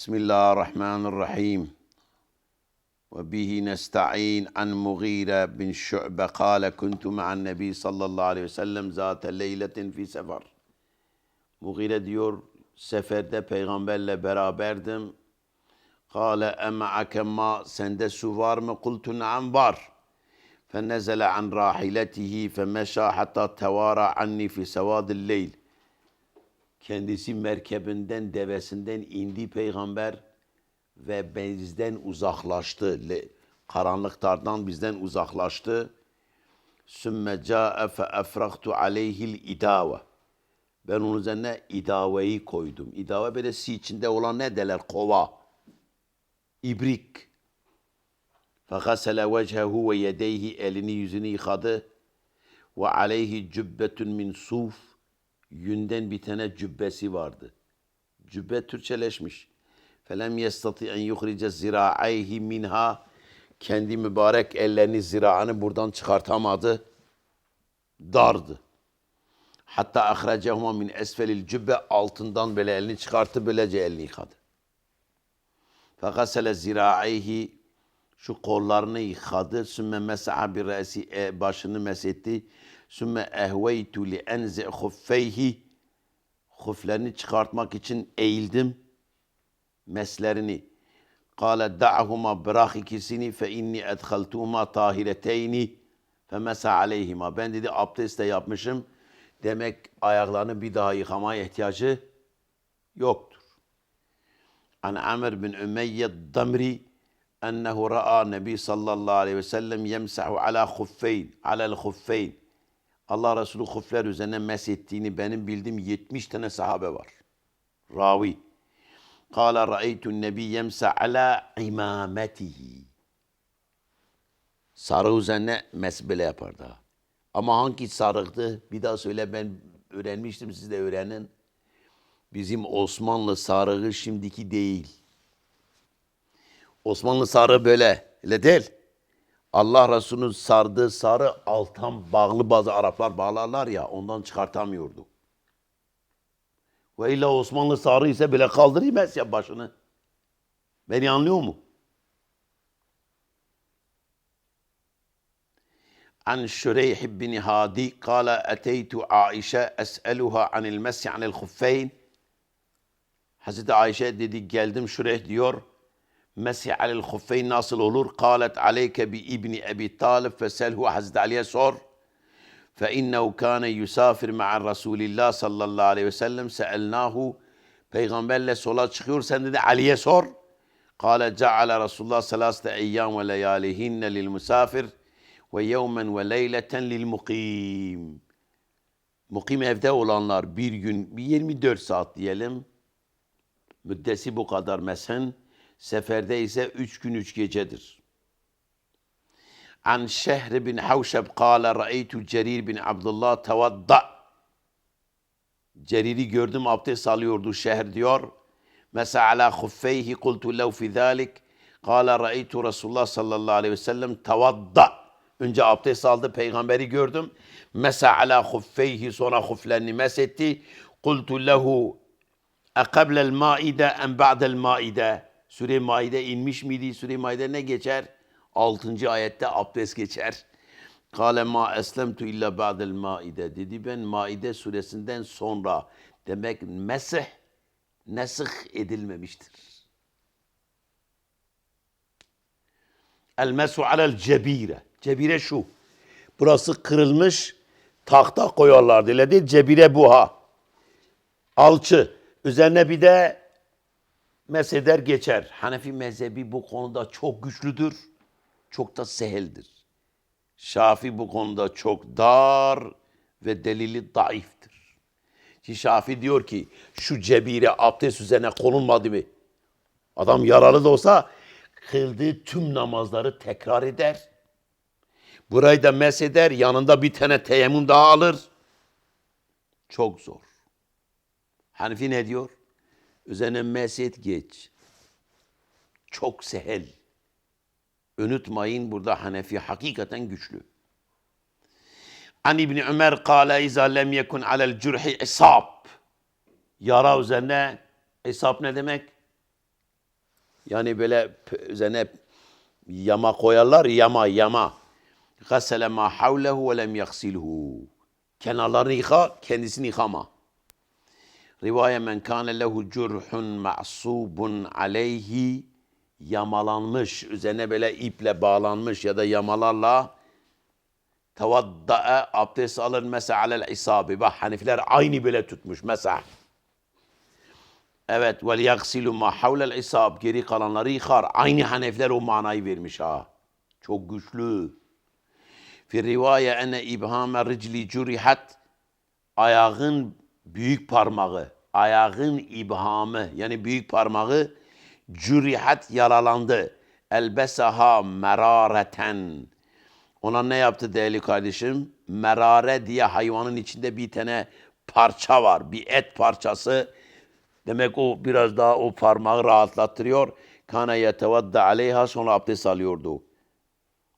بسم الله الرحمن الرحيم وبه نستعين عن مغيرة بن شعبة قال كنت مع النبي صلى الله عليه وسلم ذات ليلة في سفر Mughire diyor seferde peygamberle beraberdim. Kale ema'ake ma sende su var mı? Kultu naam var. فنزل عن راحلته فمشى حتى توارى عني في سواد الليل. Kendisi merkebinden, devesinden indi peygamber ve bizden uzaklaştı. Karanlıklardan bizden uzaklaştı. Sümme ca'e fe efraktu aleyhil idave. Ben onun üzerine idaveyi koydum. İdave böyle si içinde olan ne derler? Kova. İbrik. Fegasele vechehu ve yedeyhi elini yüzünü yıkadı. Ve aleyhi cübbetun min suf. Yünden bir tane cübbesi vardı. Cübbe Türkçeleşmiş. Felem yestati en yuhrice zira'ayhi minha. Kendi mübarek ellerini ziraanı buradan çıkartamadı. Dardı. Hatta ahracehuma min esfelil cübbe altından böyle elini çıkarttı böylece elini yıkadı. Fakasele zira'ayhi şu kollarını yıkadı. Sümme mesaha bir re'si e, başını mesetti. Sümme ehveytu li enze huffeyhi huflerini çıkartmak için eğildim. Meslerini. Kale da'huma bırak ikisini fe inni edhaltuhuma tahireteyni fe mesa aleyhima. Ben dedi abdest de yapmışım. Demek ayaklarını bir daha yıkamaya ihtiyacı yoktur. An Amr bin Ümeyye Damri ennehu ra'a Nebi sallallahu aleyhi ve sellem yemsahu ala huffeyn, alel huffeyn. Allah Resulü hufler üzerine meshettiğini benim bildiğim 70 tane sahabe var. Ravi. Kale ra'eytun nebi yemsa ala imametihi. Sarı üzerine mesbele yapardı. Ama hangi sarıktı? Bir daha söyle ben öğrenmiştim siz de öğrenin. Bizim Osmanlı sarığı şimdiki değil. Osmanlı sarı böyle. Öyle değil. Allah Resulü'nün sardığı sarı altan bağlı bazı Araplar bağlarlar ya ondan çıkartamıyordu. Ve illa Osmanlı sarı ise bile kaldırmaz ya başını. Beni anlıyor mu? An Şureyh bin Hadi kâle eteytu Aişe es'eluha anil mes'i anil huffayn. Hazreti Ayşe dedi geldim Şureyh diyor. Mesih alel huffeyn nasıl olur? Kalet aleyke bi ibni Ebi Talib feselhu Hazreti Ali'ye sor. Fe innehu kâne yusafir ma'ar Resulillah sallallahu aleyhi ve sellem seelnahu Peygamberle sola çıkıyor sen dedi Ali'ye sor. Kale ceale Resulullah salasete eyyam ve leyalihinne lil musafir ve yevmen ve leyleten lil mukim. Mukim evde olanlar bir gün, bir 24 saat diyelim. Müddesi bu kadar mesen. Seferde ise üç gün üç gecedir. An Şehr bin Havşeb kâle ra'eytu Cerir bin Abdullah tevadda. Cerir'i gördüm abdest alıyordu şehir diyor. Mesa ala huffeyhi kultu lev fi zalik. Kâle ra'eytu Resulullah sallallahu aleyhi ve sellem tevadda. Önce abdest aldı peygamberi gördüm. Mesa ala huffeyhi sonra huflerini mesetti. Kultu lehu eqablel maide en ba'del maide. Sure-i Maide inmiş miydi? Sure-i Maide ne geçer? 6. ayette abdest geçer. Kale ma eslemtu illa ba'del maide. Dedi ben Maide suresinden sonra. Demek mesih nesih edilmemiştir. El mesu alel cebire. Cebire şu. Burası kırılmış tahta koyarlardı. Öyle değil. Cebire bu ha. Alçı. Üzerine bir de mesheder geçer. Hanefi mezhebi bu konuda çok güçlüdür. Çok da seheldir. Şafi bu konuda çok dar ve delili daiftir. Ki Şafi diyor ki şu cebire abdest üzerine konulmadı mı? Adam yaralı da olsa kıldığı tüm namazları tekrar eder. Burayı da mesheder yanında bir tane teyemmüm daha alır. Çok zor. Hanifi ne diyor? Üzerine meset geç. Çok sehel. Unutmayın burada Hanefi hakikaten güçlü. An İbni Ömer kâle izâ lem yekun alel cürhi isab. Yara üzerine hesap ne demek? Yani böyle üzerine yama koyarlar yama yama. Gasele ma havlehu ve lem yaksilhu. Kenarlarını yıka, kendisini yıkama. Rivaye men kâne lehu curhun ma'subun aleyhi yamalanmış, üzerine böyle iple bağlanmış ya da yamalarla tevadda'a abdest alır mesa alel isabi. Bak Hanifiler aynı böyle tutmuş mesa. Evet vel yaksilu ma havlel isab geri kalanları yıkar. Aynı Hanefiler o manayı vermiş ha. Çok güçlü. Fi rivaye ene ibhame ricli curihat ayağın büyük parmağı, ayağın ibhamı yani büyük parmağı curihat yaralandı. Elbesaha merareten. Ona ne yaptı değerli kardeşim? Merare diye hayvanın içinde bir tane parça var. Bir et parçası. Demek o biraz daha o parmağı rahatlattırıyor. Kana yetevadda aleyha sonra abdest alıyordu.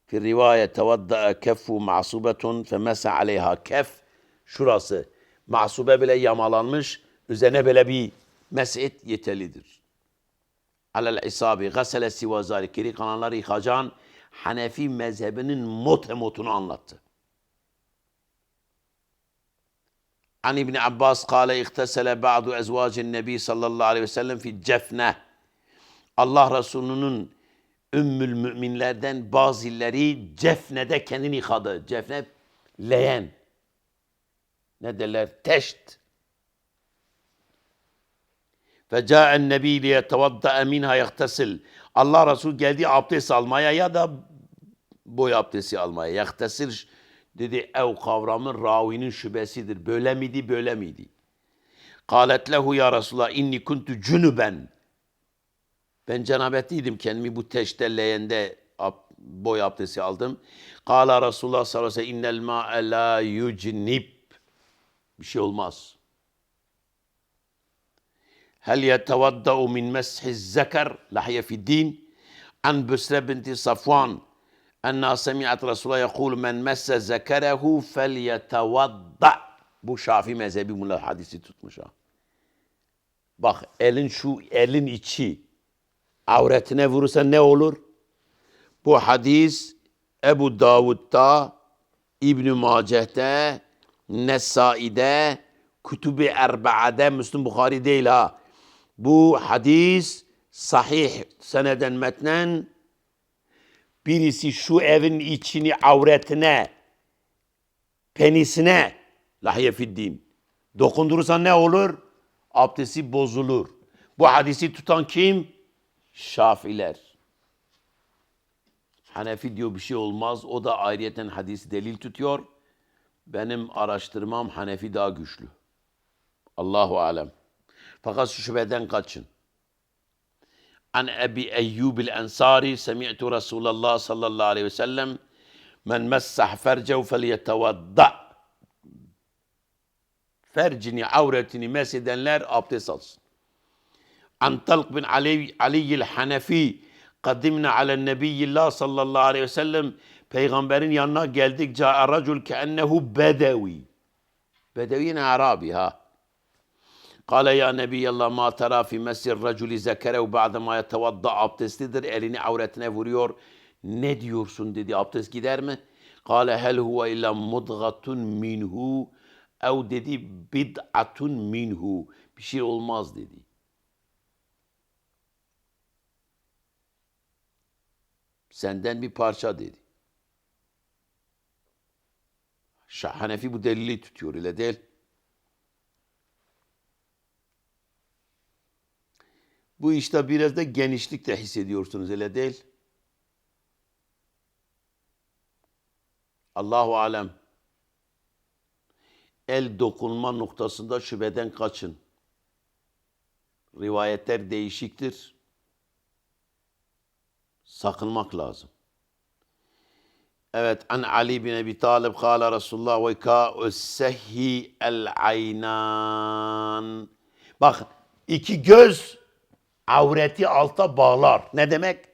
Fi rivayet tevadda keffu ma'subetun femese aleyha kef. Şurası. Masube bile yamalanmış. Üzerine böyle bir meset yeterlidir. Alel isabi gasele siva zalik. Geri kalanları yıkacan Hanefi mezhebinin motemotunu anlattı. An İbni Abbas kâle ihtesele ba'du ezvacin nebi sallallahu aleyhi ve sellem fi cefne. Allah Resulü'nün ümmül müminlerden bazıları cefnede kendini yıkadı. Cefne leyen ne derler teşt. Ve ca'en nebi liye tevaddae minha yaktesil. Allah Resul geldi abdest almaya ya da boy abdesti almaya. Yaktesil dedi ev kavramı ravinin şübesidir. Böyle miydi böyle miydi? Kalet lehu ya Resulallah inni kuntu cünüben. Ben cenabetliydim kendimi bu teştelleyende boy abdesti aldım. Kala Resulullah sallallahu aleyhi ve sellem innel ma'e la yucnib. Bir şey olmaz. Hel yetevadda'u min meshiz zekar lahiye fid din an Büsre binti Safvan enna semi'at Resulullah yekul men messe zekerehu fel yetevadda. Bu Şafi mezhebi bunlar hadisi tutmuş ha. Bak elin şu elin içi avretine vurursa ne olur? Bu hadis Ebu Davud'da, İbn-i Mace'de Nesai'de, Kütüb-i Erbaa'de, Müslüm Bukhari değil ha. Bu hadis sahih seneden metnen birisi şu evin içini avretine, penisine lahye fiddin. Dokundurursan ne olur? Abdesti bozulur. Bu hadisi tutan kim? Şafiler. Hanefi diyor bir şey olmaz. O da ayrıyeten hadisi delil tutuyor. Benim araştırmam Hanefi daha güçlü. Allahu alem. Fakat şu şüpheden kaçın. An Ebi Eyyub el-Ensari semi'tu Resulullah sallallahu aleyhi ve sellem men messah fercehu felyetevadda. Fercini, avretini mesedenler abdest alsın. An Talq bin Ali, Ali el-Hanefi kadimna ala nebiyyillah sallallahu aleyhi ve sellem Peygamberin yanına geldik. Ca'a racul keennehu bedevi. Bedevi ne Arabi ha. Kale ya Nebiyallah ma tera fi mesir raculi zekerev ba'de ma yetevadda abdestlidir. Elini avretine vuruyor. Ne diyorsun dedi abdest gider mi? Kale hel huve illa mudgatun minhu ev dedi bid'atun minhu. Bir şey olmaz dedi. Senden bir parça dedi. Hanefi bu delili tutuyor öyle değil. Bu işte biraz da genişlik de hissediyorsunuz öyle değil. Allahu alem. El dokunma noktasında şüpheden kaçın. Rivayetler değişiktir. Sakınmak lazım. Evet, an Ali bin Ebi Talib kâle Resulullah ve kâ'u sehhi el aynan. Bak, iki göz avreti alta bağlar. Ne demek?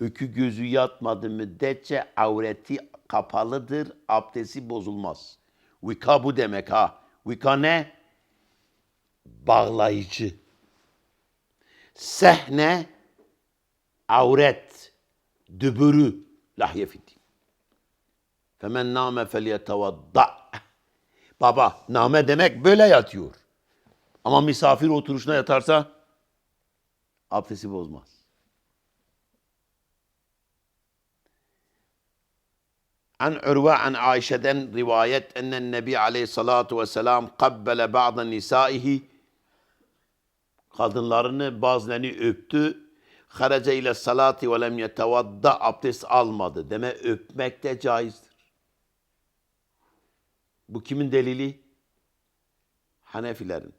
Ökü gözü yatmadı müddetçe avreti kapalıdır, abdesti bozulmaz. Vika bu demek ha. Vika ne? Bağlayıcı. Sehne avret, dübürü lahye fiddin. Femen name felyetevadda. Baba, name demek böyle yatıyor. Ama misafir oturuşuna yatarsa abdesti bozmaz. An Urve an Ayşe'den rivayet ennen Nebi aleyhissalatu vesselam kabbele ba'da nisaihi kadınlarını bazılarını öptü. Harace ile salati ve lem yetevadda abdest almadı. Deme öpmek de caizdir. Bu kimin delili? Hanefilerin.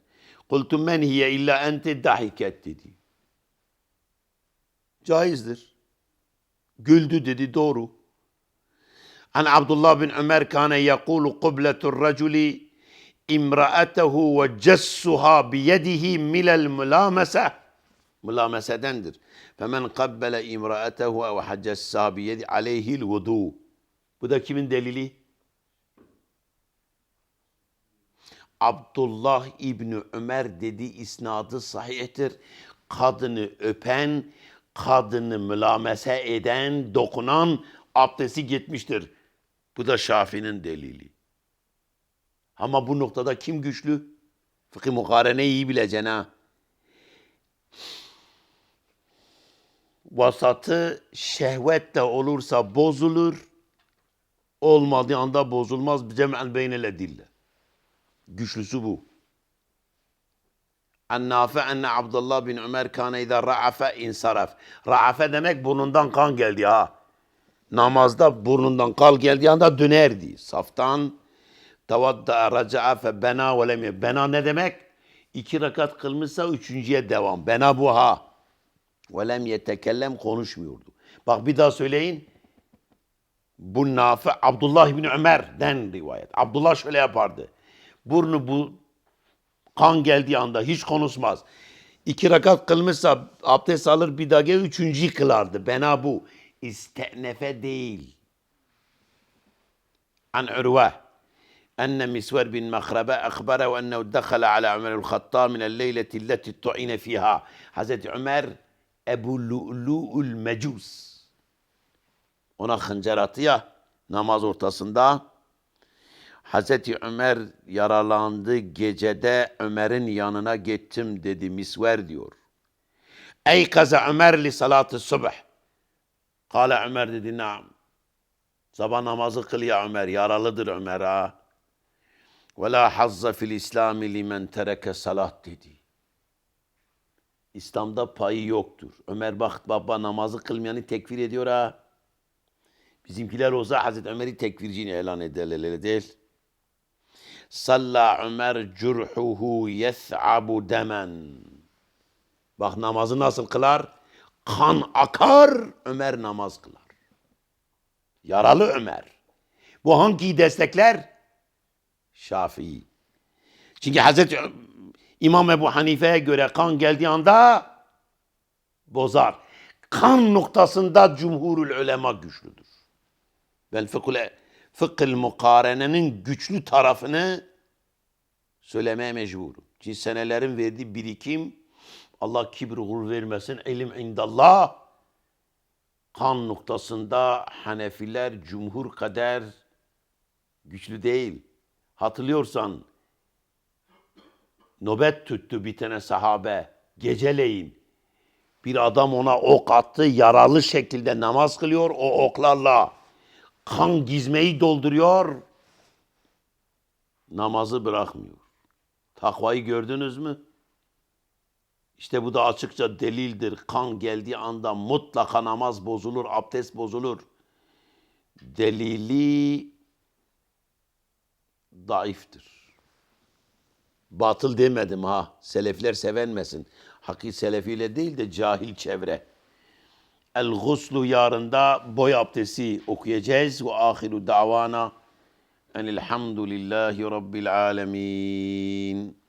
Kultu men hiye illa ente dahiket dedi. Caizdir. Güldü dedi doğru. An Abdullah bin Ömer kâne yekulu kıbletur raculi imra'atehu ve cessuha biyedihi milel mülamese. Mülamesedendir. Femen kabbele imra'atehu ve haccessaha biyedi aleyhil vudu. Bu da kimin delili? Abdullah İbni Ömer dedi isnadı sahihtir. Kadını öpen, kadını mülamese eden, dokunan abdesti gitmiştir. Bu da Şafii'nin delili. Ama bu noktada kim güçlü? Fıkıh mukarene iyi bileceksin ha. Vasatı şehvetle olursa bozulur. Olmadığı anda bozulmaz. Cem'en beynele dille. Güçlüsü bu. An Nafi enne Abdullah bin Ömer kâne izâ ra'afe insaraf. Ra'afe demek burnundan kan geldi ha. Namazda burnundan kal geldiği anda dönerdi. Saftan tavadda raca'a fe bena ve lem Bena ne demek? İki rekat kılmışsa üçüncüye devam. Bena bu ha. Ve lem yetekellem konuşmuyordu. Bak bir daha söyleyin. Bu Nafi Abdullah bin Ömer'den rivayet. Abdullah şöyle yapardı Burnu bu kan geldiği anda hiç konuşmaz. İki rekat kılmışsa abdest alır bir daha gel üçüncüyü kılardı. Bena bu. İstenefe değil. An Urve. أن مسور بن مخربة أخبره أنه دخل على عمر الخطاب من الليلة التي طعن فيها Hazreti Ömer Ebu Lu'lu'ul Mecus ona hıncar attı ya namaz ortasında Hazreti Ömer yaralandı gecede Ömer'in yanına gittim dedi misver diyor. Ey kaza Ömer li salatı subh. Kale Ömer dedi naam. Sabah namazı kıl ya Ömer. Yaralıdır Ömer ha. Ve la hazza fil İslami limen tereke salat dedi. İslam'da payı yoktur. Ömer bak baba namazı kılmayanı tekfir ediyor ha. Bizimkiler olsa Hazreti Ömer'i tekfircini ilan ederler değil. Salla Ömer curhuhu yes'abu demen. Bak namazı nasıl kılar? Kan akar, Ömer namaz kılar. Yaralı Ömer. Bu hangi destekler? Şafii. Çünkü Hazreti İmam Ebu Hanife'ye göre kan geldiği anda bozar. Kan noktasında cumhurul ulema güçlüdür. Ben fıkhul, fıkhıl mukarenenin güçlü tarafını söylemeye mecburum. Çünkü senelerin verdiği birikim Allah kibir gurur vermesin. İlim indallah. Kan noktasında Hanefiler cumhur kadar güçlü değil. Hatırlıyorsan nöbet tuttu bir tane sahabe geceleyin. Bir adam ona ok attı, yaralı şekilde namaz kılıyor. O oklarla kan gizmeyi dolduruyor. Namazı bırakmıyor. Takvayı gördünüz mü? İşte bu da açıkça delildir. Kan geldiği anda mutlaka namaz bozulur, abdest bozulur. Delili zayıftır. Batıl demedim ha. Selefler sevenmesin. Hakiki selefiyle değil de cahil çevre. الغسل يارندا بوي أبتسي اوكيجيز وآخر دعوانا أن الحمد لله رب العالمين.